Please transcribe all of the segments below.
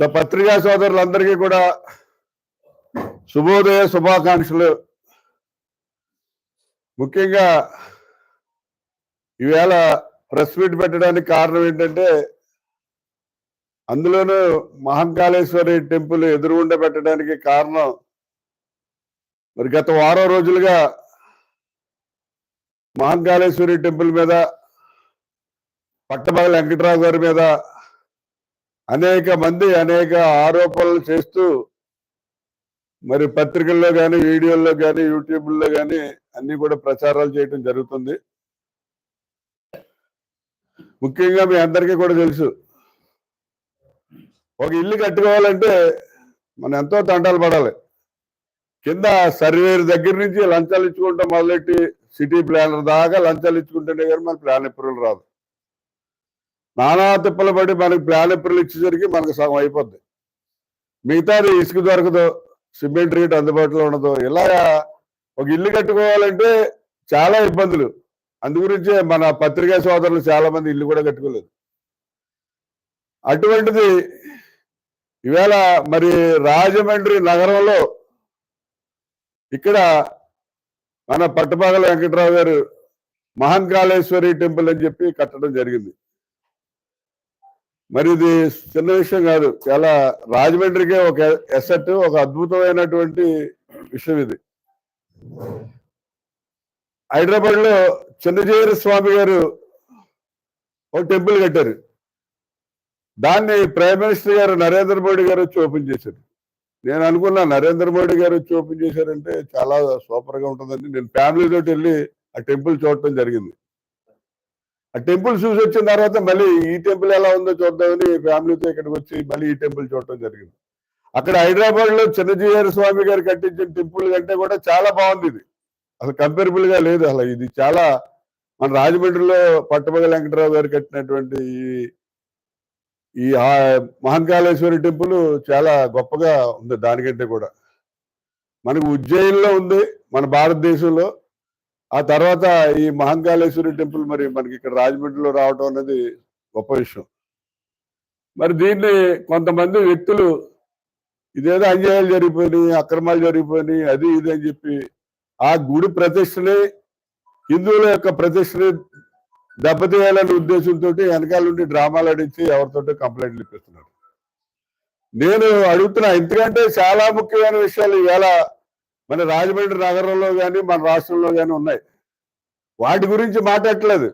So పత్రికా సోదరులందరికీ కూడా శుభోదయ శుభాకాంక్షలు. ముఖ్యంగా ఈవేళ ప్రెస్ మీట్ పెట్టడానికి కారణం ఏంటంటే అందులోనూ మహంకాళేశ్వరి టెంపుల్ ఎదురుగుండా పెట్టడానికి కారణం మరి గత వారం రోజులుగా మహంకాళేశ్వరి టెంపుల్ మీద పట్టభగల వెంకట్రావు గారి మీద అనేక మంది అనేక ఆరోపణలు చేస్తూ మరి పత్రికల్లో కానీ వీడియోల్లో కానీ యూట్యూబ్లో కానీ అన్ని కూడా ప్రచారాలు చేయటం జరుగుతుంది. ముఖ్యంగా మీ అందరికీ కూడా తెలుసు. ఒక ఇల్లు కట్టుకోవాలంటే మనం ఎంతో తంటాలు పడాలి. కింద సర్వేర్ దగ్గర నుంచి లంచాలు ఇచ్చుకుంటా మొదలెట్టి సిటీ ప్లానర్ దాకా లంచాలు ఇచ్చుకుంటేనే కానీ మన ప్లాన్ ఎప్పుడు రాదు. నానా తిప్పలు పడి మనకి ప్లాన్ ఇచ్చేసరికి మనకు సగం అయిపోద్ది. మిగతాది ఇసుక దొరకదు సిమెంట్ రేట్ అందుబాటులో ఉండదు. ఇలాగా ఒక ఇల్లు కట్టుకోవాలంటే చాలా ఇబ్బందులు. అందుగురించే మన పత్రికా సోదరులు చాలా మంది ఇల్లు కూడా కట్టుకోలేదు. అటువంటిది ఇవాళ మరి రాజమండ్రి నగరంలో ఇక్కడ మన పట్టపగల వెంకట్రావు గారు మహంకాళేశ్వరి టెంపుల్ అని చెప్పి కట్టడం జరిగింది. మరి ఇది చిన్న విషయం కాదు. చాలా రాజమండ్రికే ఒక ఎసెట్ ఒక అద్భుతమైనటువంటి విషయం ఇది. హైదరాబాద్లో చిన్నజీవర స్వామి గారు ఒక టెంపుల్ కట్టారు. దాన్ని ప్రైమ్ మినిస్టర్ గారు నరేంద్ర మోడీ గారు వచ్చి ఓపెన్ చేశారు. నేను అనుకున్నా నరేంద్ర మోడీ గారు వచ్చి ఓపెన్ చేశారంటే చాలా సూపర్గా ఉంటుందని. నేను ఫ్యామిలీతో వెళ్ళి ఆ టెంపుల్ చూడటం జరిగింది. టెంపుల్ చూసి వచ్చిన తర్వాత మళ్ళీ ఈ టెంపుల్ ఎలా ఉందో చూద్దామని ఫ్యామిలీతో ఇక్కడికి వచ్చి మళ్ళీ ఈ టెంపుల్ చూడటం జరిగింది. అక్కడ హైదరాబాద్లో చిన్నజీవారి స్వామి గారు కట్టించిన టెంపుల్ కంటే కూడా చాలా బాగుంది ఇది. అసలు కంపేరబుల్గా లేదు అసలు ఇది చాలా మన రాజమండ్రిలో పట్టపగల వెంకటరావు గారు కట్టినటువంటి ఈ- ఈ మహంకాళేశ్వరి టెంపుల్ చాలా గొప్పగా ఉంది దానికంటే కూడా. మనకు ఉజ్జయిన్లో ఉంది మన భారతదేశంలో. ఆ తర్వాత ఈ మహంకాళేశ్వరి టెంపుల్ మరి మనకి ఇక్కడ రాజమండ్రిలో రావడం అనేది గొప్ప విషయం. మరి దీన్ని కొంతమంది వ్యక్తులు ఇదేదో అన్యాయాలు జరిగిపోయినాయి అక్రమాలు జరిగిపోయినాయి అది ఇది అని చెప్పి ఆ గుడి ప్రతిష్టని హిందువుల యొక్క ప్రతిష్టని దెబ్బతీయాలనే ఉద్దేశంతో వెనకాల నుండి డ్రామాలు ఆడించి ఎవరితోటో కంప్లైంట్లు ఇప్పిస్తున్నారు. నేను అడుగుతున్నా ఎందుకంటే చాలా ముఖ్యమైన విషయాలు ఈవేళ మన రాజమండ్రి నగరంలో కానీ మన రాష్ట్రంలో కానీ ఉన్నాయి. వాటి గురించి మాట్లాడట్లేదు.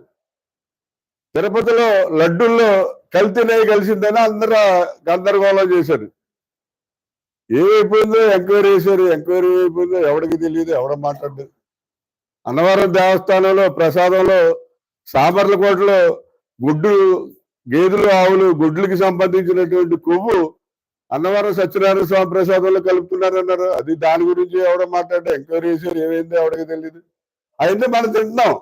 తిరుపతిలో లడ్డూల్లో కల్తీ నెయ్యి కలిసిందని అందరూ గందరగోళం చేశారు. ఏమైపోయిందో ఎంక్వైరీ చేశారు ఎంక్వైరీ అయిపోయిందో ఎవరికి తెలియదు ఎవడం మాట్లాడదు అన్నవరం దేవస్థానంలో ప్రసాదంలో సామర్లకోటలో గుడ్డు గేదెలు ఆవులు గుడ్లకి సంబంధించినటువంటి కొవ్వు అన్నవరం సత్యనారాయణ స్వామి ప్రసాదంలో కలుపుతున్నారన్నారు. అది దాని గురించి ఎవడో మాట్లాడే ఎంక్వైరీ చేశారు. ఏమైంది ఎవడికి తెలియదు అయితే మనం తింటున్నాం.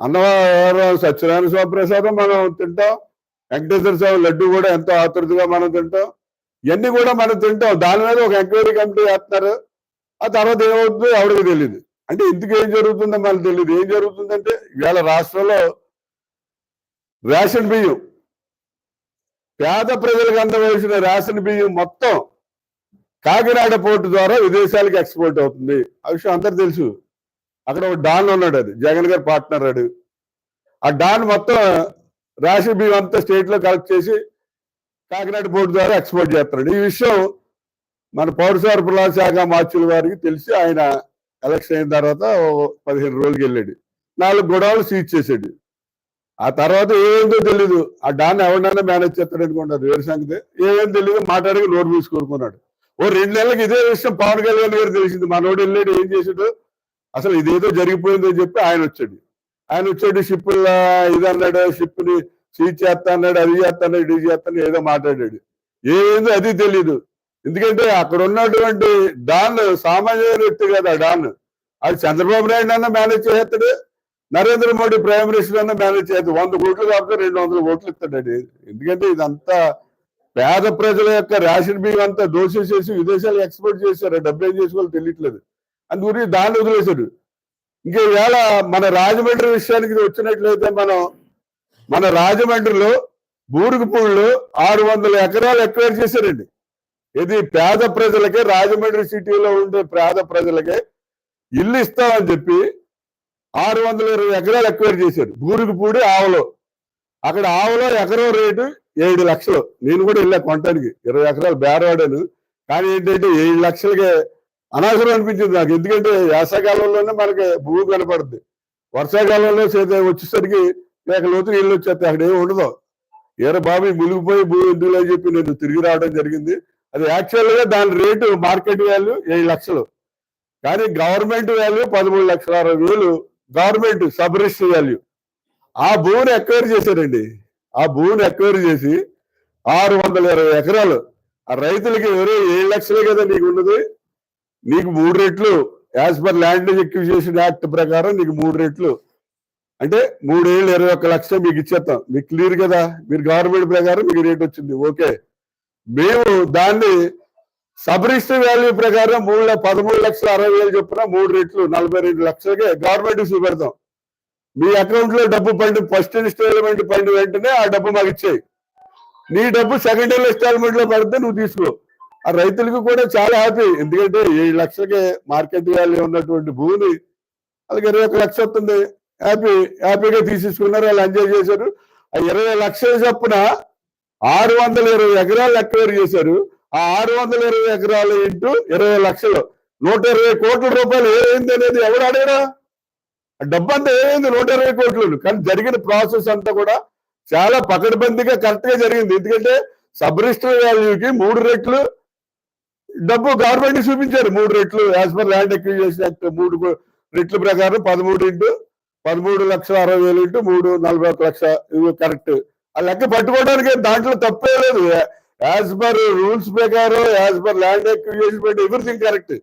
అన్నవరం సత్యనారాయణ స్వామి ప్రసాదం మనం తింటాం. వెంకటేశ్వర స్వామి లడ్డు కూడా ఎంతో ఆతృతగా మనం తింటాం. ఇవన్నీ కూడా మనం తింటాం. దాని మీద ఒక ఎంక్వైరీ కమిటీ వేస్తున్నారు. ఆ తర్వాత ఏమవుతుందో ఎవడికి తెలియదు అంటే ఇందుకు ఏం జరుగుతుందో మనకు తెలియదు ఏం జరుగుతుందంటే ఇవాళ రాష్ట్రంలో రేషన్ బియ్యం పేద ప్రజలకు అందవలసిన రేషన్ బియ్యం మొత్తం కాకినాడ పోర్టు ద్వారా విదేశాలకు ఎక్స్పోర్ట్ అవుతుంది. ఆ విషయం అందరు తెలుసు. అక్కడ ఒక డాన్ ఉన్నాడు అది జగన్ గారు పార్ట్నర్ అడు ఆ డాన్ మొత్తం రేషన్ బియ్యం అంతా స్టేట్లో కలెక్ట్ చేసి కాకినాడ పోర్టు ద్వారా ఎక్స్పోర్ట్ చేస్తున్నాడు. ఈ విషయం మన పౌర సరఫరాల శాఖ మార్చుల వారికి తెలిసి ఆయన ఎలక్షన్ అయిన తర్వాత పదిహేను రోజులకి వెళ్ళాడు. నాలుగు గొడవలు సీజ్ చేసాడు ఆ తర్వాత ఏమేందో తెలీదు. ఆ డాన్ ఎవరినైనా మేనేజ్ చేస్తాడు అనుకున్నాడు వేరు సంగతి. ఏమేం తెలియదు మాట్లాడి నోటు మూసుకొనుకున్నాడు ఓ రెండు నెలలకు ఇదే విషయం పవన్ కళ్యాణ్ గారు తెలిసింది. మనోడు వెళ్ళాడు ఏం చేసాడు అసలు ఇదేదో జరిగిపోయింది అని చెప్పి ఆయన వచ్చాడు. ఆయన వచ్చాడు షిప్పుల ఇది అన్నాడు షిప్ని సీజ్ చేస్తా అన్నాడు అది చేస్తా అన్నాడు ఇది చేస్తాను ఏదో మాట్లాడాడు. ఏందో అది తెలీదు. ఎందుకంటే అక్కడ ఉన్నటువంటి డాన్ సామాన్య వ్యక్తి కదా డాన్. అది చంద్రబాబు నాయుడు అన్న మేనేజ్ చేస్తాడు Narendra Modi prime minister manage చేస్తాడు వంద కోట్లు కాకపోతే రెండు వందల కోట్లు ఇస్తాడు ఎందుకంటే ఇదంతా పేద ప్రజల యొక్క రేషన్ బియ్యం అంతా దోషేసేసి విదేశాలు ఎక్స్పోర్ట్ చేశారు. డబ్బులు ఏం చేసుకోవాలో తెలియట్లేదు. అందు దాన్ని వదిలేశాడు. ఇంకా వేళ మన రాజమండ్రి విషయానికి వచ్చినట్లయితే మనం మన రాజమండ్రిలో బూరుగుపూళ్ళు ఆరు వందల ఎకరాలు ఎక్వైర్ చేశారండి. ఇది పేద ప్రజలకే రాజమండ్రి సిటీలో ఉండే పేద ప్రజలకే ఇల్లు ఇస్తామని చెప్పి ఆరు వందల ఇరవై ఎకరాలు ఎక్వైర్ చేశారు బూరుగుపూడి ఆవలో. అక్కడ ఆవలో ఎకరం రేటు ఏడు లక్షలు. నేను కూడా వెళ్ళా కొనటానికి. ఇరవై ఎకరాలు బేరవాడాను కానీ ఏంటంటే ఏడు లక్షలకే అనవసరం అనిపించింది నాకు. ఎందుకంటే వేసవకాలంలోనే మనకి భూమి కనపడుద్ది. వర్షాకాలంలో చేత వచ్చేసరికి లేక లోతు నీళ్ళు వచ్చేస్తాయి. అక్కడ ఏమి ఉండదు. ఏరే బాబు మునిగిపోయి భూమి ఎందుకు అని చెప్పి నేను తిరిగి రావడం జరిగింది. అది యాక్చువల్గా దాని రేటు మార్కెట్ వాల్యూ ఏడు లక్షలు. కానీ గవర్నమెంట్ వాల్యూ పదమూడు లక్షల అరవై వేలు గవర్నమెంట్ సబ్ రిజిస్టర్ వాల్యూ ఆ భూమిని ఎక్వైర్ చేశారండి. ఆ భూమిని ఎక్వైర్ చేసి ఆరు వందల ఇరవై ఎకరాలు ఆ రైతులకి ఎవరో ఏడు లక్షలే కదా నీకు ఉన్నది. నీకు మూడు రెట్లు as per land acquisition act ప్రకారం నీకు మూడు రెట్లు. అంటే మూడేళ్ళు ఇరవై ఒక్క లక్షలు మీకు ఇచ్చేస్తాం. మీకు క్లియర్ కదా? మీరు గవర్నమెంట్ ప్రకారం మీకు రేట్ వచ్చింది. ఓకే. మేము దాన్ని సబ్ రిజిస్టర్ వాల్యూ ప్రకారం మూడు పదమూడు లక్షల అరవై వేలు చొప్పున మూడు రెట్లు నలభై రెండు లక్షలకే గవర్నమెంట్ చూపెడతాం మీ అకౌంట్లో డబ్బు పండి ఫస్ట్ ఇన్స్టాల్మెంట్ పండి వెంటనే ఆ డబ్బు మాకు ఇచ్చేయి. నీ డబ్బు సెకండ్ ఇన్స్టాల్మెంట్లో పడితే నువ్వు తీసుకో. ఆ రైతులకు కూడా చాలా హ్యాపీ. ఎందుకంటే ఏడు లక్షలకే మార్కెట్ వాల్యూ ఉన్నటువంటి భూమిని అలాగే ఇరవై ఒక లక్ష వస్తుంది. హ్యాపీ హ్యాపీగా తీసేసుకున్నారు వాళ్ళు ఎంజాయ్ చేశారు. ఆ ఇరవై లక్షల చొప్పున ఆరు వందల ఇరవై ఎకరాలు ఎక్వైర్ చేశారు. ఆ ఆరు వందల ఇరవై ఎకరాలు ఇంటూ ఇరవై లక్షలు. నూట ఇరవై కోట్ల రూపాయలు ఏమైంది అనేది ఎవడు అడిగినా ఆ డబ్బు అంతా ఏమైంది? నూట ఇరవై కోట్లు కానీ జరిగిన ప్రాసెస్ అంతా కూడా చాలా పకడ్బందీగా కరెక్ట్గా జరిగింది. ఎందుకంటే సబ్ రిజిస్టర్ వాల్యూకి మూడు రెట్లు డబ్బు గవర్నమెంట్ చూపించారు. మూడు రెట్లు as per land acquisition act మూడు రెట్ల ప్రకారం పదమూడు ఇంటూ పదమూడు లక్షల అరవై వేలు ఇంటూ మూడు నలభై ఒక లక్ష. ఇవి కరెక్ట్. ఆ లెక్క పట్టుకోవడానికి దాంట్లో తప్పే లేదు. యాజ్ పర్ రూల్స్ ప్రకారం as per land acquisition everything correct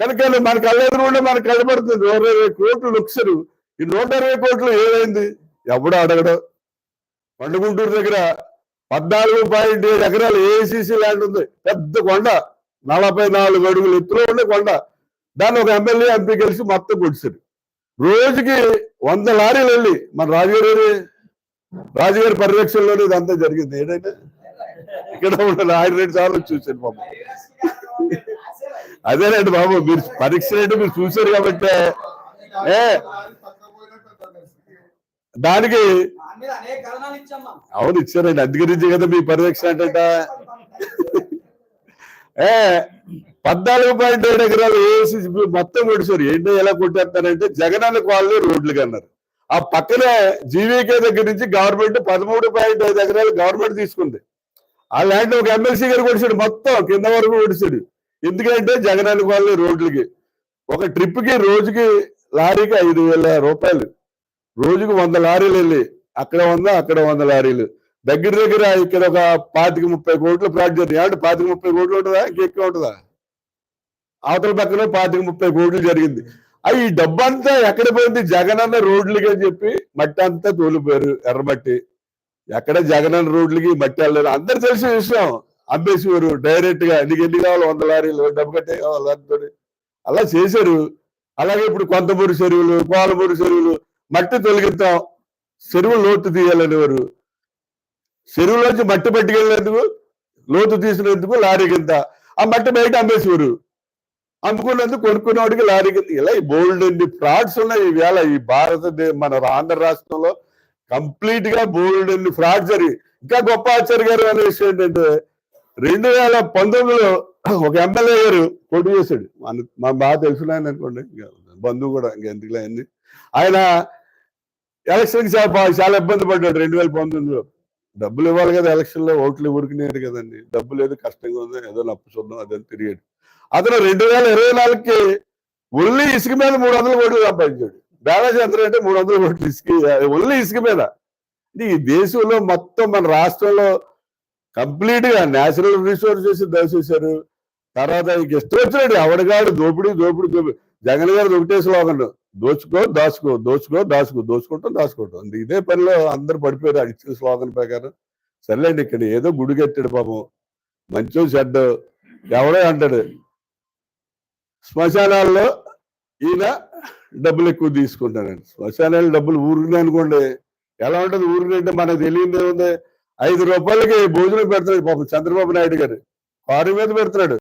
కనుక మన కళ్ళెదురు మనకు కనబడుతుంది. నూట ఇరవై కోట్లు లక్షలు ఈ నూట ఇరవై కోట్లు ఏమైంది? ఎవడు అడగడం. పండుగుంటూరు దగ్గర పద్నాలుగు పాయింట్ ఏడు ఎకరాలు ఏసీసీ ల్యాండ్ ఉంది. పెద్ద కొండ. నలభై నాలుగు అడుగులు ఎత్తులో ఉండే కొండ. దాన్ని ఒక ఎమ్మెల్యే ఎంపీ కలిసి మొత్తం కొడిసారు రోజుకి వంద లారీలు వెళ్ళి మన రాజుగారి రాజుగారి పరిరక్షణలోనే ఇదంతా జరిగింది. ఏంటంటే ఇక్కడ ఉండాలి ఆయన రెండు సార్లు చూశాను బాబు. అదేనండి బాబు మీరు పరీక్ష అంటే మీరు చూశారు కాబట్టి. ఏ? దానికి అవును ఇచ్చారండి. అందుగురించి కదా మీ పర్యవేక్షణ అంటే ఏ? పద్నాలుగు పాయింట్ ఏడు ఎకరాలు వేసి మొత్తం కొడిసారు ఏంటో ఎలా కొట్టేస్తారంటే జగనన్న కాలనీ రోడ్లు అన్నారు ఆ పక్కనే జీవీకే దగ్గర నుంచి గవర్నమెంట్ పదమూడు పాయింట్ ఐదు ఎకరాలు గవర్నమెంట్ తీసుకుంది. ఆ ల్యాండ్ ఒక ఎమ్మెల్సీ గారు కొడిచాడు మొత్తం కింద వరకు కొడిచాడు ఎందుకంటే జగనన్న కాలనీ రోడ్లకి ఒక ట్రిప్కి రోజుకి లారీకి ఐదు వేల రూపాయలు. రోజుకి వంద లారీలు వెళ్ళి అక్కడ వంద అక్కడ వంద లారీలు. దగ్గర దగ్గర ఇక్కడ ఒక పాతిక ముప్పై కోట్లు ప్రాజెక్ట్ ఏమంటే పాతిక ముప్పై కోట్లు ఉంటుందా? ఇంకెక్కువ ఉంటుందా? అవతల పక్కన పాతిక ముప్పై కోట్లు జరిగింది. అవి ఈ డబ్బంతా ఎక్కడ పోయింది? జగన్ అన్న రోడ్లకి అని చెప్పి మట్టి అంతా తోలిపోయారు ఎర్రమట్టి. ఎక్కడ జగనన్న రోడ్లకి మట్టి వెళ్ళలేదు అందరు తెలిసిన విషయం. అమ్మేసేవారు డైరెక్ట్గా నీకు ఎన్ని కావాలి వంద లారీలు డబ్బు కట్టే కావాలి దాంతోని. అలా చేశారు. అలాగే ఇప్పుడు కొంతమూరు చెరువులు కోలమూరు చెరువులు మట్టి తొలగిద్దాం. చెరువు లోతు తీయాలనేవారు. చెరువులోంచి మట్టి పట్టుకెళ్ళేందుకు లోతు తీసినందుకు లారీ కింద. ఆ మట్టి బయట అమ్మేసేవారు. అమ్ముకున్నందుకు కొనుక్కున్నవాడికి లారీ కింద. ఇలా బోల్డ్ ఎన్ని ఫ్రాడ్స్ ఉన్నాయి. ఈవేళ ఈ భారత మన ఆంధ్ర రాష్ట్రంలో కంప్లీట్గా బోల్డ్ అండ్ ఫ్రాడ్ జరిగి ఇంకా గొప్ప ఆచార్య గారు అనే విషయం ఏంటంటే రెండు వేల పంతొమ్మిదిలో ఒక ఎమ్మెల్యే గారు పోటీ చేశాడు. మన మా బాగా తెలిసిన ఆయన అనుకోండి. బంధువు కూడా ఇంకా ఎందుకులే అయింది ఆయన ఎలక్షన్ చాలా చాలా ఇబ్బంది పడ్డాడు రెండు వేల పంతొమ్మిదిలో. డబ్బులు ఇవ్వాలి కదా ఎలక్షన్లో ఓట్లు ఉరికినారు కదండి. డబ్బులు ఏదో కష్టంగా ఉంది ఏదో నప్పు చూద్దాం అదని తిరిగాడు. అతను రెండు వేల ఇరవై నాలుగుకి ఒళ్ళి ఇసుక మీద మూడు వందల కోట్లు సంపాదించాడు. బ్యాలెన్స్ ఎంత అంటే మూడు వందల కోట్లు ఇసుక ఒళ్ళి ఇసుక మీద. ఈ దేశంలో మొత్తం మన రాష్ట్రంలో కంప్లీట్గా నేచురల్ రిసోర్సెస్ దోసేశారు. తర్వాత ఇంక ఇష్టం వచ్చినట్టు ఎవడగాడు దోపిడీ దోపిడీ దోపిడీ. జగన్ గారు ఒకటే స్లోగన్ దోచుకో దాచుకో దోచుకో దాచుకో దోచుకోవటం దాచుకుంటాం. ఇదే పనిలో అందరు పడిపోయారు ఇచ్చిన స్లోగన్ ప్రకారం. సర్లేండి ఇక్కడ ఏదో గుడి కట్టాడు పాపం. మంచో చెడ్డ ఎవడో అంటాడు. శ్మశానాల్లో ఈయన డబ్బులు ఎక్కువ తీసుకుంటానండి. శ్మశానాలు డబ్బులు ఊరికి అనుకోండి ఎలా ఉంటుంది ఊరికి మనకు తెలియదు ఉంది ఐదు రూపాయలకి భోజనం పెడుతున్నాడు పాపం చంద్రబాబు నాయుడు గారు. కారు మీద పెడుతున్నాడు